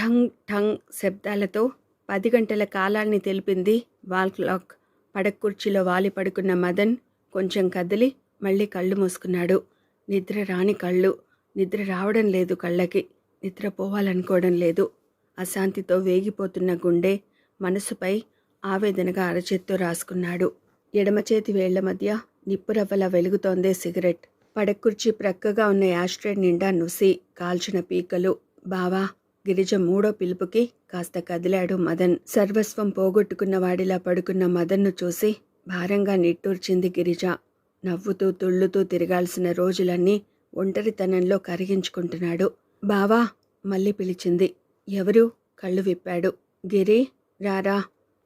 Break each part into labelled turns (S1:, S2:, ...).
S1: ఠంగ్ ఠంగ్ శబ్దాలతో పది గంటల కాలాన్ని తెలిపింది వాల్ క్లాక్. పడక కుర్చీలో వాలి పడుకున్న మదన్ కొంచెం కదిలి మళ్ళీ కళ్ళు మూసుకున్నాడు. నిద్ర రాని కళ్ళు. నిద్ర రావడం లేదు కళ్ళకి. నిద్ర పోవాలనుకోవడం లేదు. అశాంతితో వేగిపోతున్న గుండె మనసుపై ఆవేదనగా అరచేత్తో రాసుకున్నాడు. ఎడమ చేతి వేళ్ళ మధ్య నిప్పురవ్వలా వెలుగుతోందే సిగరెట్. పడకుర్చీ ప్రక్కగా ఉన్న యాస్ట్రేడ్ నిండా నుసి కాల్చిన పీకలు. బావా గిరిజ మూడో పిలుపుకి కాస్త కదిలాడు మదన్. సర్వస్వం పోగొట్టుకున్న వాడిలా పడుకున్న మదన్ను చూసి భారంగా నిట్టూర్చింది గిరిజ. నవ్వుతూ తుళ్ళుతూ తిరగాల్సిన రోజులన్నీ ఒంటరితనంలో కరిగించుకుంటున్నాడు. బావా! మళ్ళీ పిలిచింది. ఎవరు? కళ్ళు విప్పాడు. గిరి! రారా!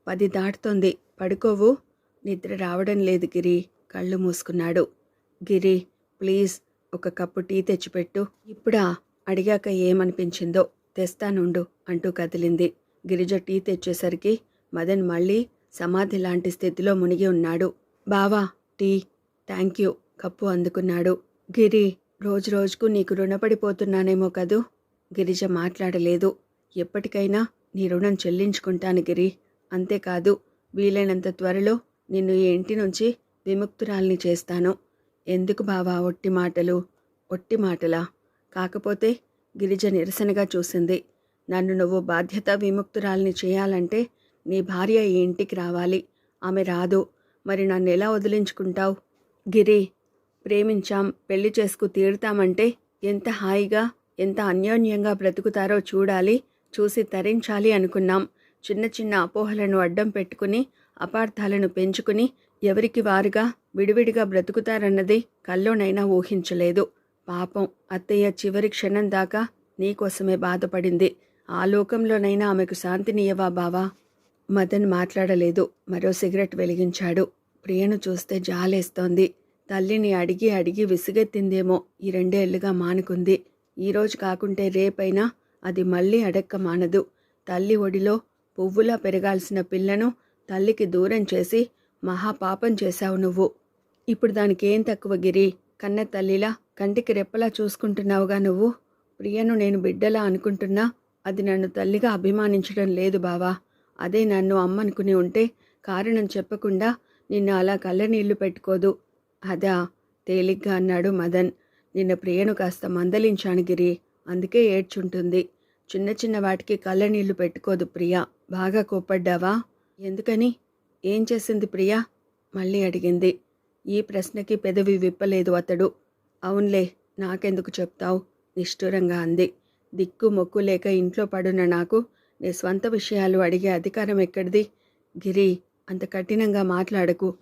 S1: పది దాటుతోంది. పడుకోవు. నిద్ర రావడం లేదు గిరి. కళ్ళు మూసుకున్నాడు. గిరి ప్లీజ్ ఒక కప్పు టీ తెచ్చిపెట్టు. ఇప్పుడా? అడిగాక ఏమనిపించిందో. తెస్తానుండు అంటూ కదిలింది. గిరిజ టీ తెచ్చేసరికి మదన్ మళ్ళీ సమాధి లాంటి స్థితిలో మునిగి ఉన్నాడు. బావా టీ థ్యాంక్ యూ కప్పు అందుకున్నాడు. గిరి రోజు రోజుకు నీకు రుణపడిపోతున్నానేమో కదూ? గిరిజ మాట్లాడలేదు. ఎప్పటికైనా నీ రుణం చెల్లించుకుంటాను గిరి. అంతేకాదు వీలైనంత త్వరలో నిన్ను ఈ ఇంటి నుంచి విముక్తురాల్ని చేస్తాను. ఎందుకు బావా ఒట్టి మాటలు? ఒట్టి మాటలా? కాకపోతే గిరిజ నిరసనగా చూసింది. నన్ను నువ్వు బాధ్యత విముక్తురాల్ని చేయాలంటే నీ భార్య ఈ ఇంటికి రావాలి. ఆమె రాదు. మరి నన్ను ఎలా వదిలించుకుంటావు? గిరి ప్రేమించాం. పెళ్ళి చేసుకు తీరుతామంటే ఎంత హాయిగా ఎంత అన్యోన్యంగా బ్రతుకుతారో చూడాలి చూసి తరించాలి అనుకున్నాం. చిన్న చిన్న అపోహలను అడ్డం పెట్టుకుని అపార్థాలను పెంచుకుని ఎవరికి వారుగా విడివిడిగా బ్రతుకుతారన్నది కల్లోనైనా ఊహించలేదు. పాపం అత్తయ్య చివరి క్షణం దాకా నీకోసమే బాధపడింది. ఆ లోకంలోనైనా ఆమెకు శాంతినియవా బావా? మదన్ మాట్లాడలేదు. మరో సిగరెట్ వెలిగించాడు. ప్రియను చూస్తే జాలేస్తోంది. తల్లిని అడిగి అడిగి విసుగెత్తిందేమో ఈ రెండేళ్ళుగా మానుకుంది. ఈరోజు కాకుంటే రేపైనా అది మళ్ళీ అడక్క మానదు. తల్లి ఒడిలో పువ్వులా పెరగాల్సిన పిల్లను తల్లికి దూరం చేసి మహాపాపం చేశావు నువ్వు. ఇప్పుడు దానికేం తక్కువ గిరి? కన్న తల్లిలా కంటికి రెప్పలా చూసుకుంటున్నావుగా నువ్వు? ప్రియను నేను బిడ్డలా అనుకుంటున్నా. అది నన్ను తల్లిగా అభిమానించడం లేదు బావా. అదే నన్ను అమ్మనుకుని ఉంటే కారణం చెప్పకుండా నిన్ను అలా కళ్ళనీళ్ళు పెట్టుకోదు. అదా తేలిగ్గా అన్నాడు మదన్. నిన్న ప్రియను కాస్త మందలించాను గిరి. అందుకే ఏడ్చుంటుంది. చిన్న చిన్న వాటికి కళ్ళనీళ్ళు పెట్టుకోదు ప్రియ. బాగా కోప్పడ్డావా? ఎందుకని? ఏం చేసింది ప్రియా? మళ్ళీ అడిగింది. ఈ ప్రశ్నకి పెదవి విప్పలేదు అతడు. అవునులే నాకెందుకు చెప్తావు? నిష్ఠురంగా అంది. దిక్కు మొక్కు లేక ఇంట్లో పడున్న నాకు నీ స్వంత విషయాలు అడిగే అధికారం ఎక్కడిది? గిరి అంత కఠినంగా మాట్లాడకు.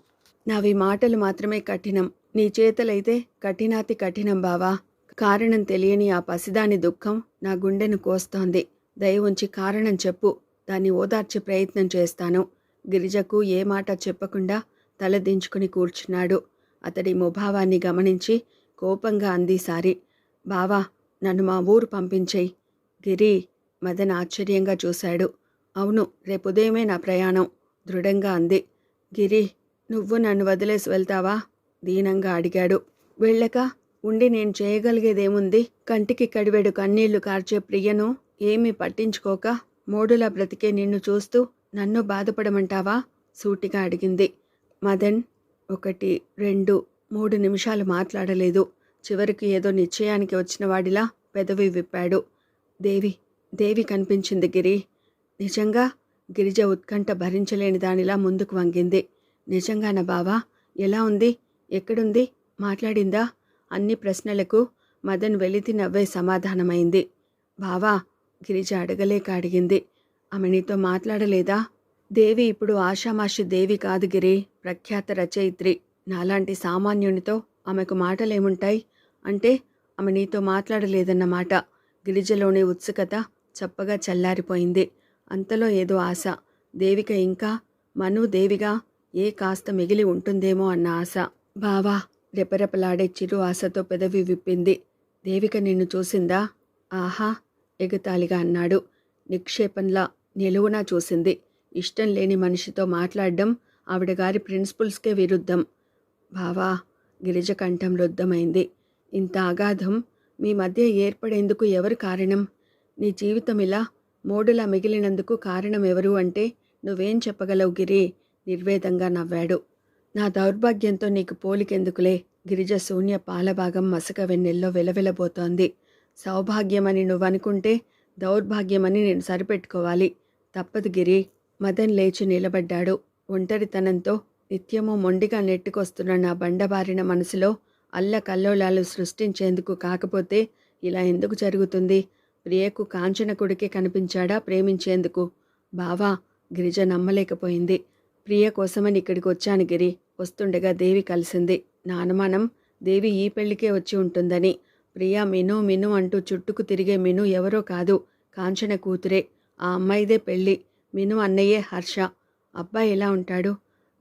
S1: నావి మాటలు మాత్రమే కఠినం. నీ చేతలైతే కఠినాతి కఠినం బావా. కారణం తెలియని ఆ పసిదాని దుఃఖం నా గుండెను కోస్తోంది. దయ ఉంచి కారణం చెప్పు. దాన్ని ఓదార్చే ప్రయత్నం చేస్తాను. గిరిజకు ఏ మాట చెప్పకుండా తలదించుకుని కూర్చున్నాడు. అతడి ముభావాన్ని గమనించి కోపంగా అంది సారి. బావా నన్ను మా ఊరు పంపించేయి. గిరి మదన్ ఆశ్చర్యంగా చూశాడు. అవును రేపు ఉదయమే నా ప్రయాణం దృఢంగా అంది. గిరి నువ్వు నన్ను వదిలేసి వెళ్తావా? దీనంగా అడిగాడు. వెళ్ళక ఉండి నేను చేయగలిగేదేముంది? కంటికి కడివెడు కన్నీళ్ళు కార్చే ప్రియను ఏమీ పట్టించుకోక మోడుల బ్రతికే నిన్ను చూస్తూ నన్ను బాధపడమంటావా? సూటిగా అడిగింది. మదన్ ఒకటి రెండు మూడు నిమిషాలు మాట్లాడలేదు. చివరికి ఏదో నిశ్చయానికి వచ్చిన వాడిలా పెదవి విప్పాడు. దేవి దేవి కనిపించింది గిరి. నిజంగా గిరిజ ఉత్కంఠ భరించలేని దానిలా ముందుకు వంగింది. నిజంగాన బావా? ఎలా ఉంది? ఎక్కడుంది? మాట్లాడిందా? అన్ని ప్రశ్నలకు మదన్ వెలితి నవ్వే సమాధానమైంది. బావా గిరిజ అడగలేక అడిగింది. ఆమె నీతో మాట్లాడలేదా? దేవి ఇప్పుడు ఆషామాషి దేవి కాదు గిరి. ప్రఖ్యాత రచయిత్రి. నాలాంటి సామాన్యునితో ఆమెకు మాటలేముంటాయి? అంటే ఆమె నీతో మాట్లాడలేదన్నమాట. గిరిజలోని ఉత్సుకత చప్పగా చల్లారిపోయింది. అంతలో ఏదో ఆశ. దేవిక ఇంకా మను దేవిగా ఏ కాస్త మిగిలి ఉంటుందేమో అన్న ఆశ. బావా రెపరెపలాడే చిరు ఆశతో పెదవి విప్పింది. దేవిక నిన్ను చూసిందా? ఆహా ఎగతాళిగా అన్నాడు. నిక్షేపంలా నిలువునా చూసింది. ఇష్టం లేని మనిషితో మాట్లాడడం ఆవిడ గారి ప్రిన్సిపల్స్కే విరుద్ధం. బావా గిరిజ కంఠం రుద్ధమైంది ఇంత అగాధం మీ మధ్య ఏర్పడేందుకు ఎవరు కారణం? నీ జీవితం ఇలా మోడులా మిగిలినందుకు కారణం ఎవరు అంటే నువ్వేం చెప్పగలవు గిరి? నిర్వేదంగా నవ్వాడు. నా దౌర్భాగ్యంతో నీకు పోలికెందుకులే? గిరిజ శూన్య పాలభాగం మసక వెన్నెల్లో వెలవెలబోతోంది. సౌభాగ్యమని నువ్వనుకుంటే దౌర్భాగ్యమని నేను సరిపెట్టుకోవాలి. తప్పదు గిరి. మదన్ లేచి నిలబడ్డాడు. ఒంటరితనంతో నిత్యము మొండిగా నెట్టుకొస్తున్న నా బండబారిన మనసులో అల్లకల్లోలాలు సృష్టించేందుకు కాకపోతే ఇలా ఎందుకు జరుగుతుంది? ప్రియకు కాంచనకుడికే కనిపించాడా ప్రేమించేందుకు? బావా గిరిజ నమ్మలేకపోయింది. ప్రియ కోసమని ఇక్కడికి వచ్చాను గిరి. వస్తుండగా దేవి కలిసింది. నా అనుమానం దేవి ఈ పెళ్ళికే వచ్చి ఉంటుందని. ప్రియ మిను మిను అంటూ చుట్టుకు తిరిగే మిను ఎవరో కాదు. కాంచన కూతురే. ఆ అమ్మాయిదే పెళ్ళి మిను అన్నయ్యే హర్ష. అబ్బాయి ఎలా ఉంటాడు?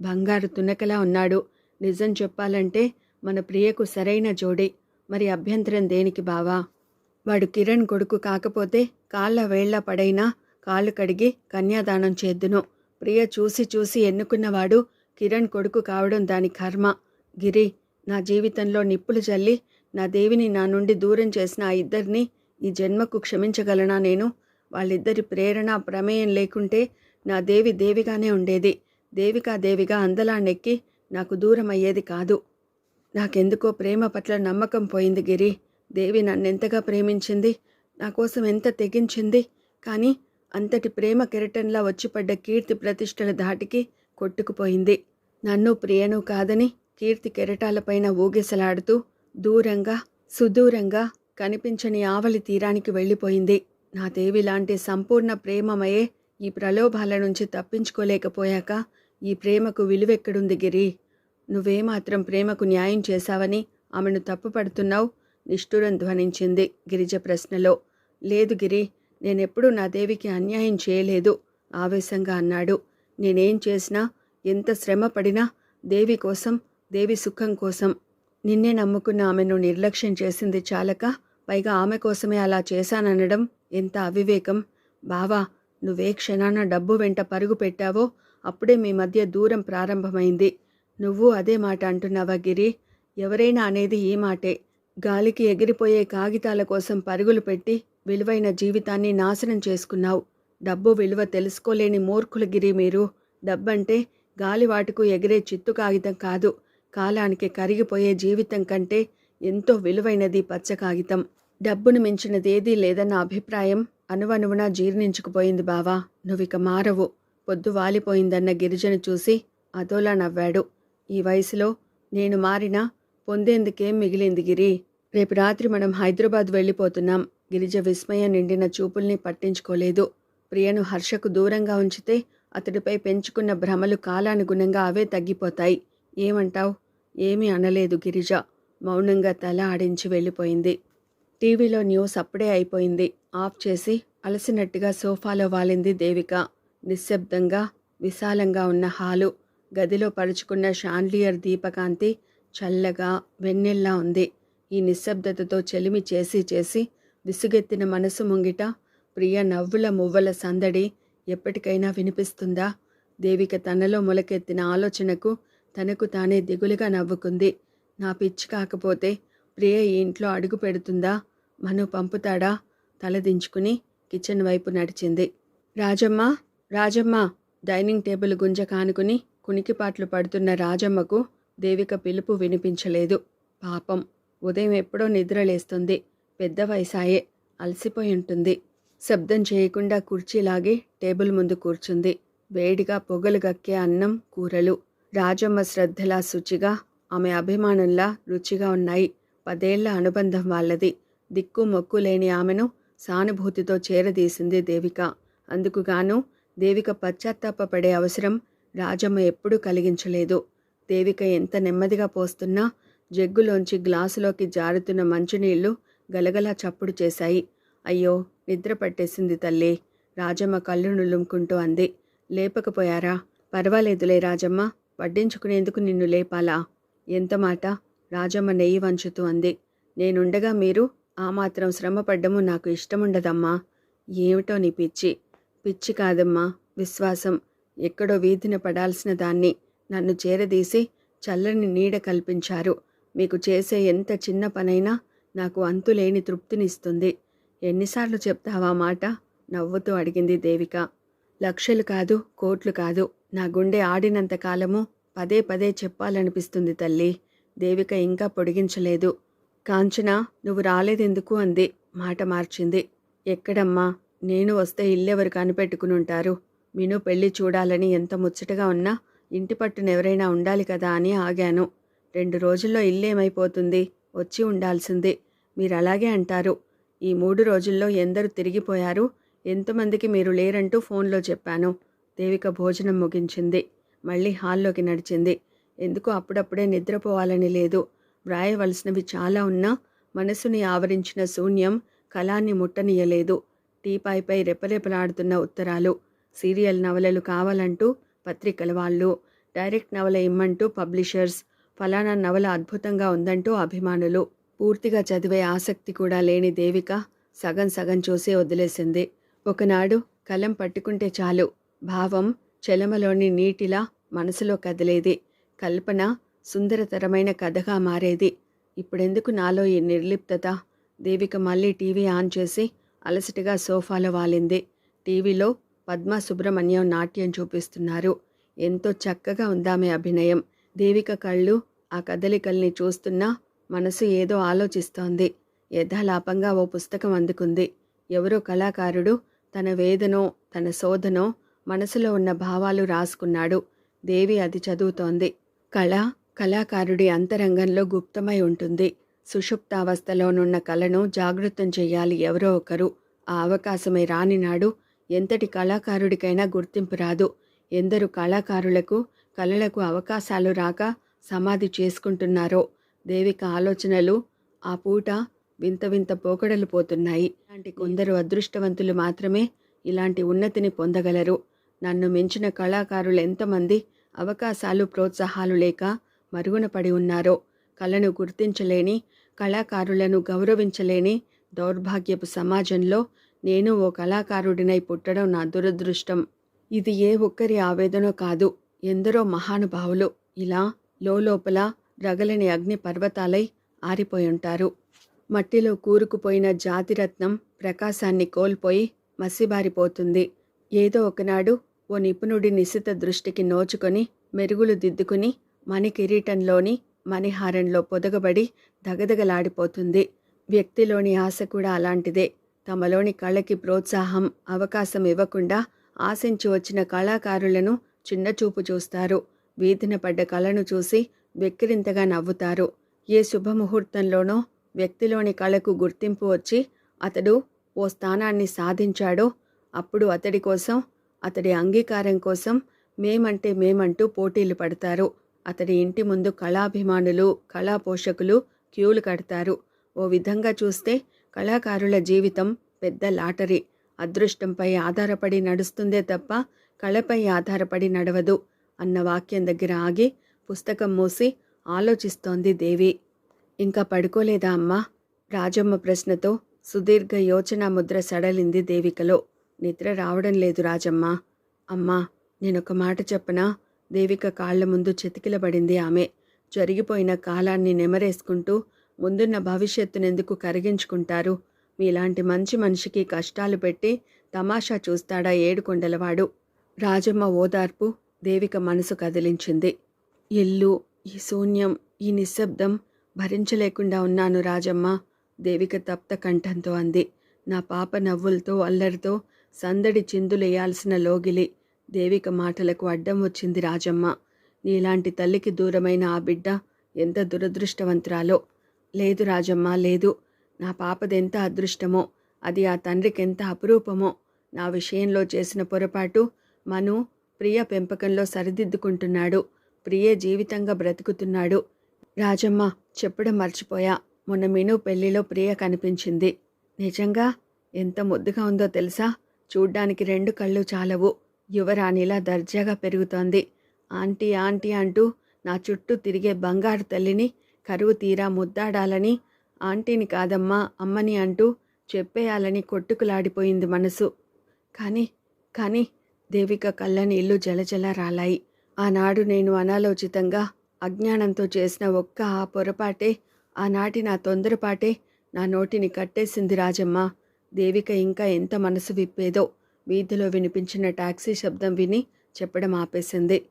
S1: బంగారు తునకలా ఉన్నాడు. నిజం చెప్పాలంటే మన ప్రియకు సరైన జోడి. మరి అభ్యంతరం దేనికి బావా? వాడు కిరణ్ కొడుకు కాకపోతే కాళ్ళ వేళ్ళ పడైనా కాళ్ళు కడిగి కన్యాదానం చేద్దును. ప్రియ చూసి చూసి ఎన్నుకున్నవాడు కిరణ్ కొడుకు కావడం దాని కర్మ. గిరి నా జీవితంలో నిప్పులు చల్లి నా దేవిని నా నుండి దూరం చేసిన ఆ ఇద్దరిని ఈ జన్మకు క్షమించగలనా నేను? వాళ్ళిద్దరి ప్రేరణ ప్రమేయం లేకుంటే నా దేవి దేవిగానే ఉండేది. దేవికా దేవిగా అందలా నెక్కి నాకు దూరం అయ్యేది కాదు. నాకెందుకో ప్రేమ పట్ల నమ్మకం పోయింది గిరి. దేవి నన్నెంతగా ప్రేమించింది నా కోసం ఎంత తెగించింది. కానీ అంతటి ప్రేమ కెరటంలా వచ్చిపడ్డ కీర్తి ప్రతిష్టల ధాటికి కొట్టుకుపోయింది. నన్ను ప్రియను కాదని కీర్తి కెరటాలపైన ఊగిసలాడుతూ దూరంగా సుదూరంగా కనిపించని ఆవలి తీరానికి వెళ్ళిపోయింది. నా దేవి లాంటి సంపూర్ణ ప్రేమమయే ఈ ప్రలోభాల నుంచి తప్పించుకోలేకపోయాక ఈ ప్రేమకు విలువెక్కడుంది గిరి? నువ్వేమాత్రం ప్రేమకు న్యాయం చేశావని ఆమెను తప్పుపడుతున్నావు నిష్ఠురం ధ్వనించింది గిరిజ ప్రశ్నలో. లేదు గిరి నేనెప్పుడూ నా దేవికి అన్యాయం చేయలేదు ఆవేశంగా అన్నాడు. నేనేం చేసినా ఎంత శ్రమ పడినా దేవి కోసం దేవి సుఖం కోసం. నిన్నే నమ్ముకున్న ఆమెను నిర్లక్ష్యం చేసింది చాలక పైగా ఆమె కోసమే అలా చేశాననడం ఎంత అవివేకం. బావా నువ్వే క్షణాన డబ్బు వెంట పరుగు పెట్టావో అప్పుడే మీ మధ్య దూరం ప్రారంభమైంది. నువ్వు అదే మాట అంటున్నావా గిరి? ఎవరైనా అనేది ఈ మాటే. గాలికి ఎగిరిపోయే కాగితాల కోసం పరుగులు పెట్టి విలువైన జీవితాన్ని నాశనం చేసుకున్నావు. డబ్బు విలువ తెలుసుకోలేని మూర్ఖుల గిరి మీరు. డబ్బంటే గాలివాటుకు ఎగిరే చిత్తు కాగితం కాదు. కాలానికి కరిగిపోయే జీవితం కంటే ఎంతో విలువైనది పచ్చ కాగితం. డబ్బును మించినదేదీ లేదన్న అభిప్రాయం అనువనువునా జీర్ణించుకుపోయింది బావా. నువ్విక మారవు. పొద్దు వాలిపోయిందన్న గిరిజను చూసి అదోలా నవ్వాడు. ఈ వయసులో నేను మారినా పొందేందుకేం మిగిలింది గిరి. రేపు రాత్రి మనం హైదరాబాద్ వెళ్ళిపోతున్నాం. గిరిజ విస్మయం నిండిన చూపుల్ని పట్టించుకోలేదు. ప్రియను హర్షకు దూరంగా ఉంచితే అతడిపై పెంచుకున్న భ్రమలు కాలానుగుణంగా అవే తగ్గిపోతాయి. ఏమంటావ్? ఏమీ అనలేదు గిరిజ. మౌనంగా తల ఆడించి వెళ్ళిపోయింది. టీవీలో న్యూస్ అప్పుడే అయిపోయింది. ఆఫ్ చేసి అలసినట్టుగా సోఫాలో వాలింది దేవిక. నిశ్శబ్దంగా విశాలంగా ఉన్న హాలు గదిలో పరుచుకున్న షాన్లియర్ దీపకాంతి చల్లగా వెన్నెల్లా ఉంది. ఈ నిశ్శబ్దతతో చెలిమి చేసి చేసి విసుగెత్తిన మనసు ముంగిట ప్రియ నవ్వుల మువ్వల సందడి ఎప్పటికైనా వినిపిస్తుందా? దేవిక తనలో మొలకెత్తిన ఆలోచనకు తనకు తానే దిగులుగా నవ్వుకుంది. నా పిచ్చి కాకపోతే ప్రియ ఈ ఇంట్లో అడుగు పెడుతుందా? మను పంపుతాడా? తలదించుకుని కిచెన్ వైపు నడిచింది. రాజమ్మ! రాజమ్మ డైనింగ్ టేబుల్ గుంజ కానుకుని కునికిపాట్లు పడుతున్న రాజమ్మకు దేవిక పిలుపు వినిపించలేదు. పాపం ఉదయం ఎప్పుడో నిద్రలేస్తుంది పెద్ద వయసాయే అలసిపోయి ఉంటుంది. శబ్దం చేయకుండా కుర్చీలాగి టేబుల్ ముందు కూర్చుంది. వేడిగా పొగలు గక్కే అన్నం కూరలు. రాజమ్మ శ్రద్ధలా శుచిగా ఆమె అభిమానంలా రుచిగా ఉన్నాయి. పదేళ్ళ అనుబంధం వాళ్ళది. దిక్కు మొక్కు లేని ఆమెను సానుభూతితో చేరదీసింది దేవిక. అందుకుగాను దేవిక పశ్చాత్తాపపడే అవసరం రాజమ్మ ఎప్పుడూ కలిగించలేదు. దేవిక ఎంత నెమ్మదిగా పోస్తున్నా జగ్గులోంచి గ్లాసులోకి జారుతున్న మంచినీళ్ళు గలగలా చప్పుడు చేశాయి. అయ్యో నిద్ర పట్టేసింది తల్లి. రాజమ్మ కళ్ళు నులుముకుంటూ అంది. లేపకపోయారా? పర్వాలేదులే రాజమ్మ వడ్డించుకునేందుకు నిన్ను లేపాలా? ఎంత మాట? రాజమ్మ నెయ్యి వంచుతూ అంది. నేనుండగా మీరు ఆ మాత్రం శ్రమపడ్డము నాకు ఇష్టముండదమ్మా. ఏమిటో నీ పిచ్చి. పిచ్చి కాదమ్మా విశ్వాసం. ఎక్కడో వీధిన పడాల్సిన దాన్ని నన్ను చేరదీసి చల్లని నీడ కల్పించారు. మీకు చేసే ఎంత చిన్న పనైనా నాకు అంతులేని తృప్తినిస్తుంది. ఎన్నిసార్లు చెప్తావా మాట? నవ్వుతూ అడిగింది దేవిక. లక్షలు కాదు కోట్లు కాదు. నా గుండె ఆడినంత కాలము పదే పదే చెప్పాలనిపిస్తుంది తల్లి. దేవిక ఇంకా పొడిగించలేదు. కాంచన నువ్వు రాలేదెందుకు అంది. మాట మార్చింది. ఎక్కడమ్మా? నేను వస్తే ఇల్లెవరు కనిపెట్టుకుని ఉంటారు మీను పెళ్ళి చూడాలని ఎంత ముచ్చటగా ఉన్నా ఇంటి పట్టున ఎవరైనా ఉండాలి కదా అని ఆగాను. రెండు రోజుల్లో ఇల్లేమైపోతుంది వచ్చి ఉండాల్సింది. మీరు అలాగే అంటారు. ఈ మూడు రోజుల్లో ఎందరు తిరిగిపోయారు? ఎంతమందికి మీరు లేరంటూ ఫోన్లో చెప్పాను. దేవిక భోజనం ముగించింది. మళ్ళీ హాల్లోకి నడిచింది. ఎందుకు అప్పుడప్పుడే నిద్రపోవాలని లేదు. వ్రాయవలసినవి చాలా ఉన్నా మనసుని ఆవరించిన శూన్యం కళాన్ని ముట్టనీయలేదు. టీపాయ్పై రెపరెపలాడుతున్న ఉత్తరాలు. సీరియల్ నవలలు కావాలంటూ పత్రికల వాళ్ళు. డైరెక్ట్ నవల ఇమ్మంటూ పబ్లిషర్స్. ఫలానా నవల అద్భుతంగా ఉందంటూ అభిమానులు. పూర్తిగా చదివే ఆసక్తి కూడా లేని దేవిక సగం సగం చూసే వదిలేసింది. ఒకనాడు కలం పట్టుకుంటే చాలు. భావం చెలమలోని నీటిలా మనసులో కదిలేది. కల్పన సుందరతరమైన కథగా మారేది. ఇప్పుడెందుకు నాలో ఈ నిర్లిప్తత? దేవిక మళ్ళీ టీవీ ఆన్ చేసి అలసటగా సోఫాలో వాలింది. టీవీలో పద్మ సుబ్రహ్మణ్యం నాట్యం చూపిస్తున్నారు. ఎంతో చక్కగా ఉందామె అభినయం. దేవిక కళ్ళు ఆ కదలికల్ని చూస్తున్నా మనసు ఏదో ఆలోచిస్తోంది. యథాలాపంగా ఓ పుస్తకం అందుకుంది. ఎవరో కళాకారుడు తన వేదనో తన శోధనో మనసులో ఉన్న భావాలు రాసుకున్నాడు. దేవి అది చదువుతోంది. కళ కళాకారుడి అంతరంగంలో గుప్తమై ఉంటుంది. సుషుప్తావస్థలోనున్న కళను జాగృతం చేయాలి ఎవరో ఒకరు. ఆ అవకాశమే రాని నాడు ఎంతటి కళాకారుడికైనా గుర్తింపు రాదు. ఎందరు కళాకారులకు కళలకు అవకాశాలు రాక సమాధి చేసుకుంటున్నారో దేవిక ఆలోచనలు ఆ పూట వింత వింత పోకడలు పోతున్నాయి. ఇలాంటి కొందరు అదృష్టవంతులు మాత్రమే ఇలాంటి ఉన్నతిని పొందగలరు. నన్ను మించిన కళాకారులు ఎంతమంది అవకాశాలు ప్రోత్సాహాలు లేక మరుగున పడి ఉన్నారో కళను గుర్తించలేని కళాకారులను గౌరవించలేని దౌర్భాగ్యపు సమాజంలో నేను ఓ కళాకారుడినై పుట్టడం నా దురదృష్టం. ఇది ఏ ఒక్కరి ఆవేదన కాదు ఎందరో మహానుభావులు ఇలా లోపల రగలని అగ్ని పర్వతాలై ఆరిపోయుంటారు. మట్టిలో కూరుకుపోయిన జాతిరత్నం ప్రకాశాన్ని కోల్పోయి మసిబారిపోతుంది. ఏదో ఒకనాడు ఓ నిపుణుడి నిశిత దృష్టికి నోచుకొని మెరుగులు దిద్దుకుని మణికిరీటంలోని మణిహారంలో పొదగబడి దగదగలాడిపోతుంది. వ్యక్తిలోని ఆశ కూడా అలాంటిదే. తమలోని కళకి ప్రోత్సాహం అవకాశం ఇవ్వకుండా ఆశించి వచ్చిన కళాకారులను చిన్నచూపు చూస్తారు. వీధిన పడ్డ కళను చూసి వెక్కిరింతగా నవ్వుతారు. ఏ శుభముహూర్తంలోనో వ్యక్తిలోని కళకు గుర్తింపు వచ్చి అతడు ఓ స్థానాన్ని సాధించాడో అప్పుడు అతడి కోసం అతడి అంగీకారం కోసం మేమంటే మేమంటూ పోటీలు పడతారు. అతడి ఇంటి ముందు కళాభిమానులు కళా పోషకులు క్యూలు కడతారు. ఓ విధంగా చూస్తే కళాకారుల జీవితం పెద్ద లాటరీ. అదృష్టంపై ఆధారపడి నడుస్తుందే తప్ప కళపై ఆధారపడి నడవదు అన్న వాక్యం దగ్గర ఆగి పుస్తకం మూసి ఆలోచిస్తోంది దేవి. ఇంకా పడుకోలేదా అమ్మా? రాజమ్మ ప్రశ్నతో సుదీర్ఘ యోచన ముద్ర సడలింది దేవికలో. నిద్ర రావడం లేదు రాజమ్మ. అమ్మా నేనొక మాట చెప్పనా? దేవిక కాళ్ళ ముందు చెతికిలబడింది ఆమె. జరిగిపోయిన కాలాన్ని నెమరేసుకుంటూ ముందున్న భవిష్యత్తునెందుకు కరిగించుకుంటారు? మీలాంటి మంచి మనిషికి కష్టాలు పెట్టి తమాషా చూస్తాడా ఏడుకొండలవాడు? రాజమ్మ ఓదార్పు దేవిక మనసు కదిలించింది. ఇల్లు ఈ శూన్యం ఈ నిశ్శబ్దం భరించలేకుండా ఉన్నాను రాజమ్మ దేవిక తప్త కంఠంతో అంది. నా పాప నవ్వులతో అల్లరితో సందడి చిందులేయాల్సిన లోగిలి. దేవిక మాటలకు అడ్డం వచ్చింది రాజమ్మ. నీలాంటి తల్లికి దూరమైన ఆ బిడ్డ ఎంత దురదృష్టవంతురాలో. లేదు రాజమ్మ లేదు. నా పాపదెంత అదృష్టమో అది ఆ తండ్రికి ఎంత అపురూపమో నా విషయంలో చేసిన పొరపాటు మను ప్రియ పెంపకంలో సరిదిద్దుకుంటున్నాడు. ప్రియే జీవితంగా బ్రతుకుతున్నాడు. రాజమ్మ చెప్పడం మర్చిపోయా. మొన్న మీను పెళ్ళిలో ప్రియ కనిపించింది. నిజంగా ఎంత ముద్దుగా ఉందో తెలుసా? చూడ్డానికి రెండు కళ్ళు చాలవు. యువరాణిలా దర్జాగా పెరుగుతోంది. ఆంటీ ఆంటీ అంటూ నా చుట్టూ తిరిగే బంగారు తల్లిని కరువు తీరా ముద్దాడాలని ఆంటీని కాదమ్మా అమ్మని అంటూ చెప్పేయాలని కొట్టుకులాడిపోయింది మనసు. కానీ కానీ దేవిక కళ్ళ నీళ్ళు జలజల రాలాయి. ఆనాడు నేను అనాలోచితంగా అజ్ఞానంతో చేసిన ఒక్క ఆ పొరపాటే ఆనాటి నా తొందరపాటే నా నోటిని కట్టేసింది రాజమ్మ. దేవిక ఇంకా ఎంత మనసు విప్పేదో వీధిలో వినిపించిన టాక్సీ శబ్దం విని చెప్పడం ఆపేసింది.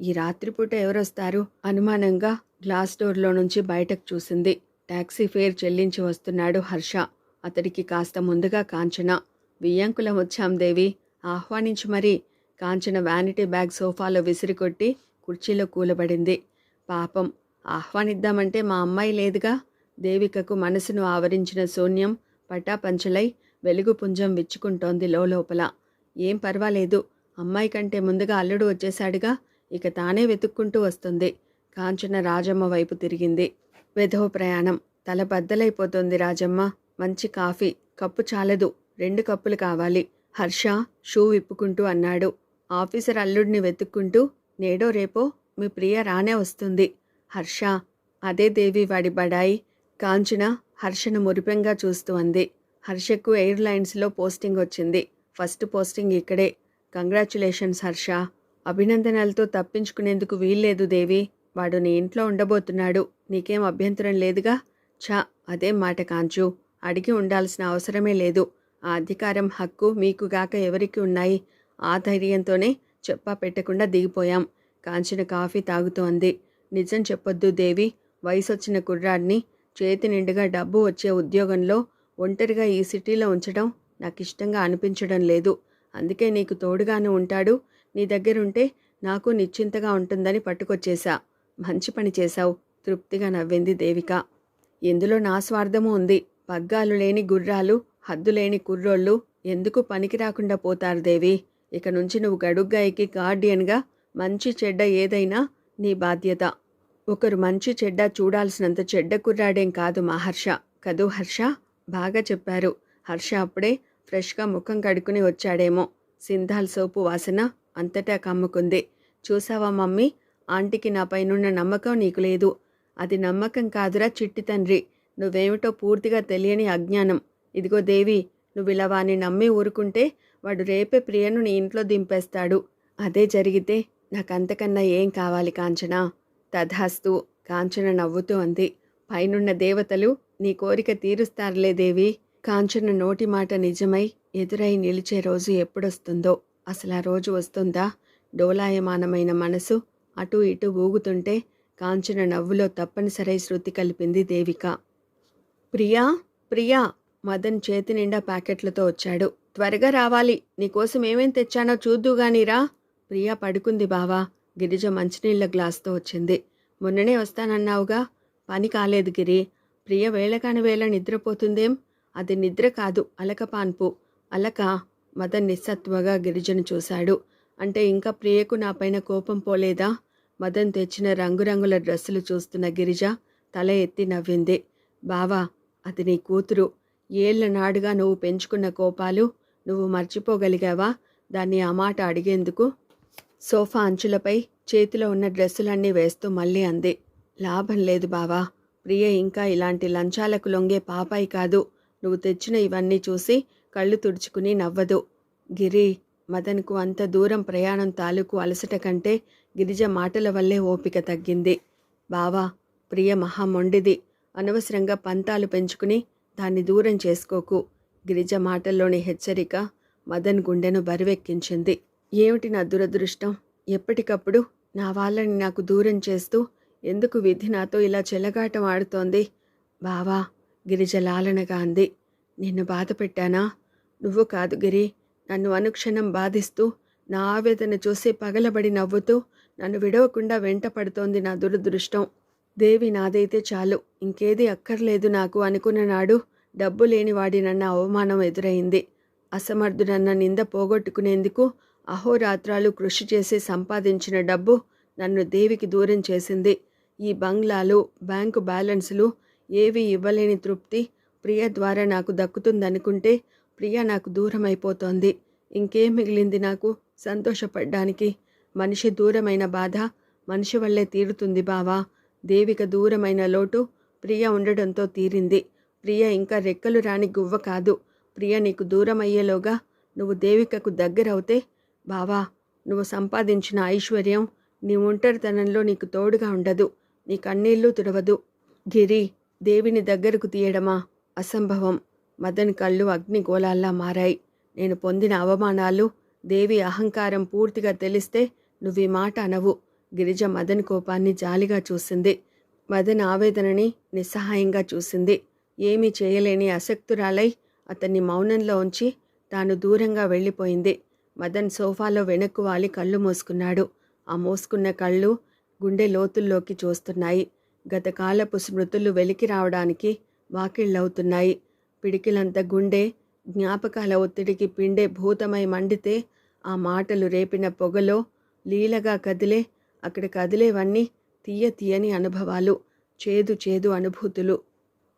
S1: ఈ రాత్రిపూట ఎవరొస్తారు? అనుమానంగా గ్లాస్ డోర్లో నుంచి బయటకు చూసింది. టాక్సీ ఫేర్ చెల్లించి వస్తున్నాడు హర్ష. అతడికి కాస్త ముందుగా కాంచన. వియ్యంకులం వచ్చాం దేవి. ఆహ్వానించి మరి. కాంచన వ్యానిటీ బ్యాగ్ సోఫాలో విసిరికొట్టి కుర్చీలో కూలబడింది. పాపం ఆహ్వానిద్దామంటే మా అమ్మాయి లేదుగా? దేవికకు మనసును ఆవరించిన శూన్యం పటాపంచలై వెలుగు పుంజం విచ్చుకుంటోంది లోపల ఏం పర్వాలేదు. అమ్మాయి కంటే ముందుగా అల్లుడు వచ్చేశాడుగా. ఇక తానే వెతుక్కుంటూ వస్తుంది. కాంచన రాజమ్మ వైపు తిరిగింది. వెధవ ప్రయాణం. తల బద్దలైపోతుంది రాజమ్మ. మంచి కాఫీ. కప్పు చాలదు. రెండు కప్పులు కావాలి. హర్ష షూ విప్పుకుంటూ అన్నాడు. ఆఫీసర్ అల్లుడిని వెతుక్కుంటూ నేడో రేపో? మీ ప్రియ రానే వస్తుంది. హర్ష అదే దేవి వాడి బడాయి. కాంచన హర్షను మురిపెంగా చూస్తూ అంది. హర్షకు ఎయిర్లైన్స్లో పోస్టింగ్ వచ్చింది. ఫస్ట్ పోస్టింగ్ ఇక్కడే. కంగ్రాచులేషన్స్ హర్ష. అభినందనలతో తప్పించుకునేందుకు వీల్లేదు దేవి. వాడు నీ ఇంట్లో ఉండబోతున్నాడు. నీకేం అభ్యంతరం లేదుగా? ఛా అదేం మాట కాంచు. అడిగి ఉండాల్సిన అవసరమే లేదు. ఆ అధికారం హక్కు మీకుగాక ఎవరికి ఉన్నాయి? ఆ ధైర్యంతోనే చెప్పా పెట్టకుండా దిగిపోయాం. కాంచిన కాఫీ తాగుతోంది. నిజం చెప్పొద్దు దేవి. వయసొచ్చిన కుర్రాడిని చేతి నిండుగా డబ్బు వచ్చే ఉద్యోగంలో ఒంటరిగా ఈ సిటీలో ఉంచడం నాకు ఇష్టంగా అనిపించడం లేదు. అందుకే నీకు తోడుగానే ఉంటాడు. నీ దగ్గరుంటే నాకు నిశ్చింతగా ఉంటుందని పట్టుకొచ్చేశా. మంచి పని చేశావు. తృప్తిగా నవ్వింది దేవిక. ఇందులో నా స్వార్థము ఉంది. పగ్గాలు లేని గుర్రాలు హద్దు లేని కుర్రోళ్ళు ఎందుకు పనికి రాకుండా పోతారు దేవి? ఇక నుంచి నువ్వు గడుగ్గా ఎక్కి గార్డియన్గా మంచి చెడ్డ ఏదైనా నీ బాధ్యత. ఒకరు మంచి చెడ్డ చూడాల్సినంత చెడ్డ కుర్రాడేం కాదు మహర్ష. కదూ హర్ష? బాగా చెప్పారు. హర్ష అప్పుడే ఫ్రెష్గా ముఖం కడుక్కుని వచ్చాడేమో. సింధాల్ సోపు వాసన అంతటా కమ్ముకుంది. చూసావా మమ్మీ? ఆంటీకి నా పైనున్న నమ్మకం నీకు లేదు. అది నమ్మకం కాదురా చిట్టి తండ్రి. నువ్వేమిటో పూర్తిగా తెలియని అజ్ఞానం. ఇదిగో దేవి నువ్వు ఇలా వాణ్ణి నమ్మి ఊరుకుంటే వాడు రేపే ప్రియను నీ ఇంట్లో దింపేస్తాడు. అదే జరిగితే నాకంతకన్నా ఏం కావాలి కాంచన? తధాస్తు కాంచన నవ్వుతూ అంది. పైనున్న దేవతలు నీ కోరిక తీరుస్తారులే దేవి. కాంచన నోటి మాట నిజమై ఎదురై నిలిచే రోజు ఎప్పుడొస్తుందో? అసలు ఆ రోజు వస్తుందా? డోలాయమానమైన మనసు అటూ ఇటూ ఊగుతుంటే కాంచన నవ్వులో తప్పనిసరై శృతి కలిపింది దేవిక. ప్రియా ప్రియా! మదన్ చేతి నిండా ప్యాకెట్లతో వచ్చాడు. త్వరగా రావాలి. నీకోసం ఏమేం తెచ్చానో చూద్దుగానిరా ప్రియా పడుకుంది బావా. గిరిజ మంచినీళ్ళ గ్లాస్తో వచ్చింది. మొన్ననే వస్తానన్నావుగా? పని కాలేదు గిరి. ప్రియ వేళకాని వేళ నిద్రపోతుందేం? అది నిద్ర కాదు. అలక పాన్పు. అలక మదన్ నిస్సత్వగా గిరిజను చూశాడు. అంటే ఇంకా ప్రియకు నాపైన కోపం పోలేదా? మదన్ తెచ్చిన రంగురంగుల డ్రెస్సులు చూస్తున్న గిరిజ తల ఎత్తి నవ్వింది. బావా అది నీ కూతురు. ఏళ్ళ నాడుగా నువ్వు పెంచుకున్న కోపాలు నువ్వు మర్చిపోగలిగావా? దాన్ని ఆ మాట అడిగేందుకు సోఫా అంచులపై చేతిలో ఉన్న డ్రెస్సులన్నీ వేస్తూ మళ్ళీ అంది. లాభం లేదు బావా. ప్రియ ఇంకా ఇలాంటి లంచాలకు లొంగే పాపాయి కాదు. నువ్వు తెచ్చిన ఇవన్నీ చూసి కళ్ళు తుడుచుకుని నవ్వదు. గిరి మదన్కు అంత దూరం ప్రయాణం తాలూకు అలసట కంటే గిరిజ మాటల వల్లే ఓపిక తగ్గింది. బావా ప్రియ మహా మొండిది. అనవసరంగా పంతాలు పెంచుకుని దాన్ని దూరం చేసుకోకు. గిరిజ మాటల్లోని హెచ్చరిక మదన్ గుండెను బరువెక్కించింది. ఏమిటి నా దురదృష్టం? ఎప్పటికప్పుడు నా వాళ్ళని నాకు దూరం చేస్తూ ఎందుకు విధి నాతో ఇలా చెలగాటం ఆడుతోంది? బావా గిరిజలాలనగా అంది. నిన్ను బాధ పెట్టానా? నువ్వు కాదు గిరి. నన్ను అనుక్షణం బాధిస్తూ నా ఆవేదన చూసి పగలబడి నవ్వుతూ నన్ను విడవకుండా వెంట పడుతోంది నా దురదృష్టం. దేవి నాదైతే చాలు. ఇంకేది అక్కర్లేదు నాకు అనుకున్న నాడు డబ్బు లేనివాడినన్న అవమానం ఎదురైంది. అసమర్థుడన్న నింద పోగొట్టుకునేందుకు అహోరాత్రాలు కృషి చేసి సంపాదించిన డబ్బు నన్ను దేవికి దూరం చేసింది. ఈ బంగ్లాలు బ్యాంకు బ్యాలెన్సులు ఏవి ఇవ్వలేని తృప్తి ప్రియ ద్వారా నాకు దక్కుతుందనుకుంటే ప్రియ నాకు దూరం అయిపోతోంది ఇంకేం మిగిలింది నాకు? సంతోషపడ్డానికి మనిషి దూరమైన బాధ మనిషి వల్లే తీరుతుంది బావా. దేవిక దూరమైన లోటు ప్రియ ఉండడంతో తీరింది. ప్రియ ఇంకా రెక్కలు రాని గువ్వ కాదు. ప్రియ నీకు దూరం అయ్యేలోగా నువ్వు దేవికకు దగ్గరవుతే బావా నువ్వు సంపాదించిన ఐశ్వర్యం నీ ఒంటరితనంలో నీకు తోడుగా ఉండదు. నీ కన్నీళ్ళు తుడవదు. గిరి దేవిని దగ్గరకు తీయడమా? అసంభవం. మదన్ కళ్ళు అగ్నిగోళాల్లా మారాయి. నేను పొందిన అవమానాలు దేవి అహంకారం పూర్తిగా తెలిస్తే నువ్వు ఈ మాట అనవు. గిరిజ మదన్ కోపాన్ని జాలిగా చూసింది. మదన్ ఆవేదనని నిస్సహాయంగా చూసింది. ఏమీ చేయలేని అసక్తురాలై అతన్ని మౌనంలో ఉంచి తాను దూరంగా వెళ్ళిపోయింది. మదన్ సోఫాలో వెనక్కు వాలి కళ్ళు మూసుకున్నాడు. ఆ మూసుకున్న కళ్ళు గుండె లోతుల్లోకి చూస్తున్నాయి. గతకాలపు స్మృతులు వెలికి రావడానికి వాకిళ్ళవుతున్నాయి. పిడికిలంత గుండె జ్ఞాపకాల ఒత్తిడికి పిండే భూతమై మండితే ఆ మాటలు రేపిన పొగలో లీలగా కదిలే అక్కడ కదిలేవన్నీ తీయ తీయని అనుభవాలు చేదు చేదు అనుభూతులు.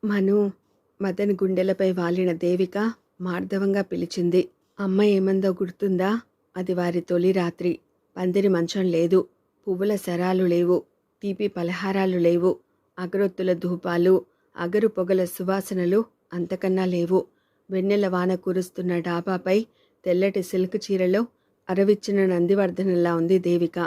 S1: మను మదన్ గుండెలపై వాలిన దేవిక మార్ధవంగా పిలిచింది. అమ్మ ఏమందో గుర్తుందా? అది వారి తొలి రాత్రి. పందిరి మంచం లేదు. పువ్వుల శరాలు లేవు తీపి పలహారాలు లేవు అగరొత్తుల ధూపాలు అగరు పొగల సువాసనలు అంతకన్నా లేవు. వెన్నెల వాన కురుస్తున్న డాబాపై తెల్లటి సిల్క్ చీరలో అరవిచ్చిన నందివర్ధనలా ఉంది దేవిక.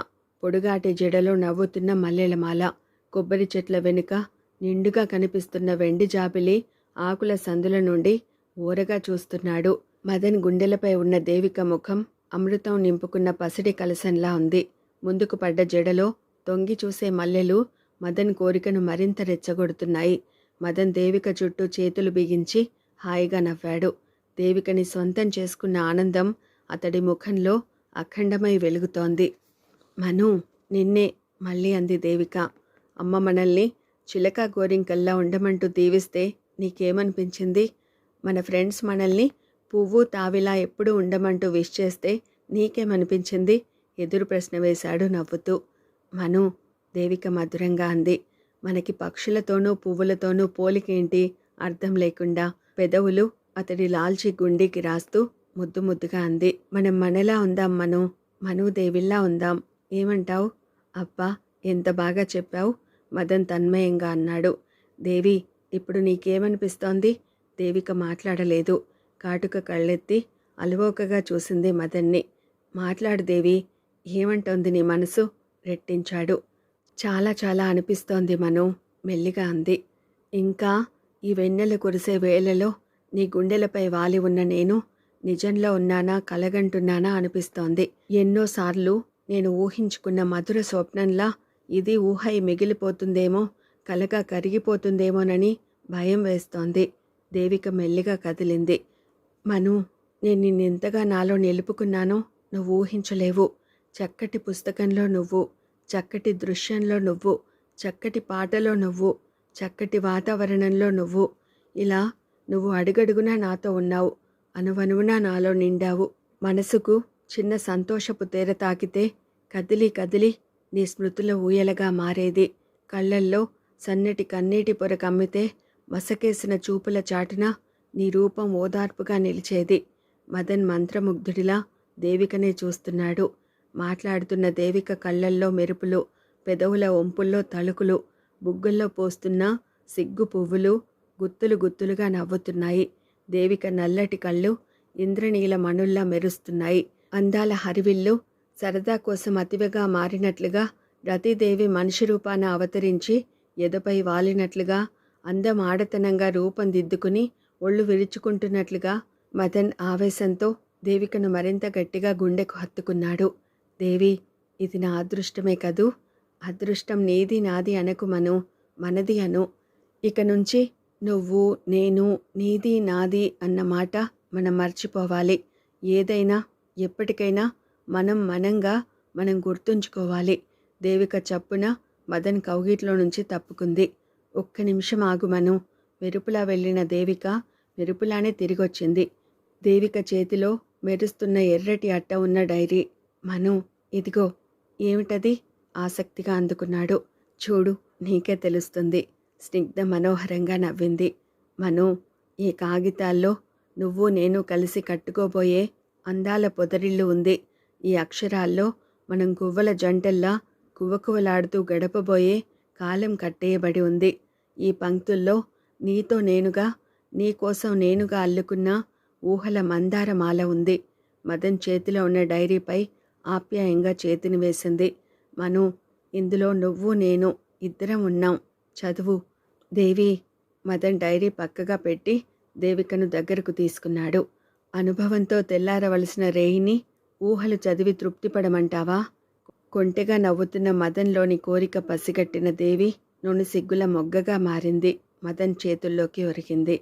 S1: పొడుగాటి జడలో నవ్వుతున్న మల్లెలమాల కొబ్బరి చెట్ల వెనుక నిండుగా కనిపిస్తున్న వెండి జాబిలి ఆకుల సందుల నుండి ఊరగా చూస్తున్నాడు. మదన్ గుండెలపై ఉన్న దేవిక ముఖం అమృతం నింపుకున్న పసిడి కలసంలా ఉంది. ముందుకు పడ్డ జడలో తొంగి చూసే మల్లెలు మదన్ కోరికను మరింత రెచ్చగొడుతున్నాయి. మదన్ దేవిక చుట్టూ చేతులు బిగించి హాయిగా నవ్వాడు. దేవికని సొంతం చేసుకున్న ఆనందం అతడి ముఖంలో అఖండమై వెలుగుతోంది. మను నిన్నే మళ్ళీ అంది దేవిక. అమ్మ మనల్ని చిలక గోరింకల్లా ఉండమంటూ దీవిస్తే నీకేమనిపించింది? మన ఫ్రెండ్స్ మనల్ని పువ్వు తావిలా ఎప్పుడు ఉండమంటూ విష్ చేస్తే నీకేమనిపించింది? ఎదురు ప్రశ్న వేశాడు నవ్వుతూ. మను దేవిక మధురంగా అంది. మనకి పక్షులతోనూ పువ్వులతోనూ పోలికేంటి? అర్థం లేకుండా పెదవులు అతడి లాల్చి గుండీకి రాస్తూ ముద్దు ముద్దుగా అంది. మనం మనలా ఉందాం మను. మను దేవిల్లా ఉందాం. ఏమంటావు? అబ్బా ఎంత బాగా చెప్పావు? మదన్ తన్మయంగా అన్నాడు. దేవి ఇప్పుడు నీకేమనిపిస్తోంది? దేవిక మాట్లాడలేదు. కాటుక కళ్ళెత్తి అలవోకగా చూసింది మదన్ని. మాట్లాడు దేవి ఏమంటోంది నీ మనసు? రెట్టించాడు. చాలా చాలా అనిపిస్తోంది మను. మెల్లిగా అంది. ఇంకా ఈ వెన్నెల కురిసే వేళలో నీ గుండెలపై వాలి ఉన్న నేను నిజంలో ఉన్నానా కలగంటున్నానా అనిపిస్తోంది. ఎన్నోసార్లు నేను ఊహించుకున్న మధుర స్వప్నంలా ఇది ఊహై మిగిలిపోతుందేమో కలగా కరిగిపోతుందేమోనని భయం వేస్తోంది. దేవిక మెల్లిగా కదిలింది. మను నేను నిన్నెంతగా నాలో నిలుపుకున్నానో నువ్వు ఊహించలేవు. చక్కటి పుస్తకంలో నువ్వు చక్కటి దృశ్యంలో నువ్వు చక్కటి పాటలో నువ్వు చక్కటి వాతావరణంలో నువ్వు ఇలా నువ్వు అడుగడుగునా నాతో ఉన్నావు అనువనువునా నాలో నిండావు. మనసుకు చిన్న సంతోషపు తీర తాకితే కదిలి కదిలి నీ స్మృతుల ఊయలగా మారేది. కళ్ళల్లో సన్నటి కన్నీటి పొర కమ్మితే మసకేసిన చూపుల చాటున నీ రూపం ఓదార్పుగా నిలిచేది. మదన్ మంత్రముగ్ధుడిలా దేవికనే చూస్తున్నాడు. మాట్లాడుతున్న దేవిక కళ్ళల్లో మెరుపులు పెదవుల ఒంపుల్లో తలుకులు బుగ్గల్లో పోస్తున్న సిగ్గు పువ్వులు గుత్తులు గుత్తులుగా నవ్వుతున్నాయి. దేవిక నల్లటి కళ్ళు ఇంద్రనీల మణుల్లా మెరుస్తున్నాయి. అందాల హరివిల్లు సరదా కోసం అతివగా మారినట్లుగా రతిదేవి మనిషి రూపాన అవతరించి ఎదపై వాలినట్లుగా అందం ఆడతనంగా రూపం దిద్దుకుని ఒళ్ళు విరుచుకుంటున్నట్లుగా మదన్ ఆవేశంతో దేవికను మరింత గట్టిగా గుండెకు హత్తుకున్నాడు. దేవి ఇది నా అదృష్టమే కదూ? అదృష్టం నీది నాది అనకు మను మనది అను. ఇక నుంచి నువ్వు నేను నీది నాది అన్న మాట మనం మర్చిపోవాలి. ఏదైనా ఎప్పటికైనా మనం మనంగా మనం గుర్తుంచుకోవాలి. దేవిక చప్పున మదన్ కౌగిట్లో నుంచి తప్పుకుంది. ఒక్క నిమిషం ఆగుమను మెరుపులా వెళ్ళిన దేవిక మెరుపులానే తిరిగొచ్చింది. దేవిక చేతిలో మెరుస్తున్న ఎర్రటి అట్ట ఉన్న డైరీ మను ఇదిగో ఏమిటది? ఆసక్తిగా అందుకున్నాడు. చూడు నీకే తెలుస్తుంది. స్నిగ్ధ మనోహరంగా నవ్వింది. మను ఈ కాగితాల్లో నువ్వు నేను కలిసి కట్టుకోబోయే అందాల పొదరిల్లు ఉంది. ఈ అక్షరాల్లో మనం గువ్వల జంటల్లా కువ్వకువలాడుతూ గడపబోయే కాలం కట్టేయబడి ఉంది. ఈ పంక్తుల్లో నీతో నేనుగా నీకోసం నేనుగా అల్లుకున్న ఊహల మందారమాల ఉంది. మదన్ చేతిలో ఉన్న డైరీపై ఆప్యాయంగా చేతిని వేసింది. మను ఇందులో నువ్వు నేను ఇద్దరం ఉన్నాం. చదువు. దేవి మదన్ డైరీ పక్కగా పెట్టి దేవికను దగ్గరకు తీసుకున్నాడు. అనుభవంతో తెల్లారవలసిన రేయిని ఊహలు చదివి తృప్తిపడమంటావా? కొంటెగా నవ్వుతున్న మదన్లోని కోరిక పసిగట్టిన దేవి నుండి సిగ్గుల మొగ్గగా మారింది. మదన్ చేతుల్లోకి ఒరిగింది.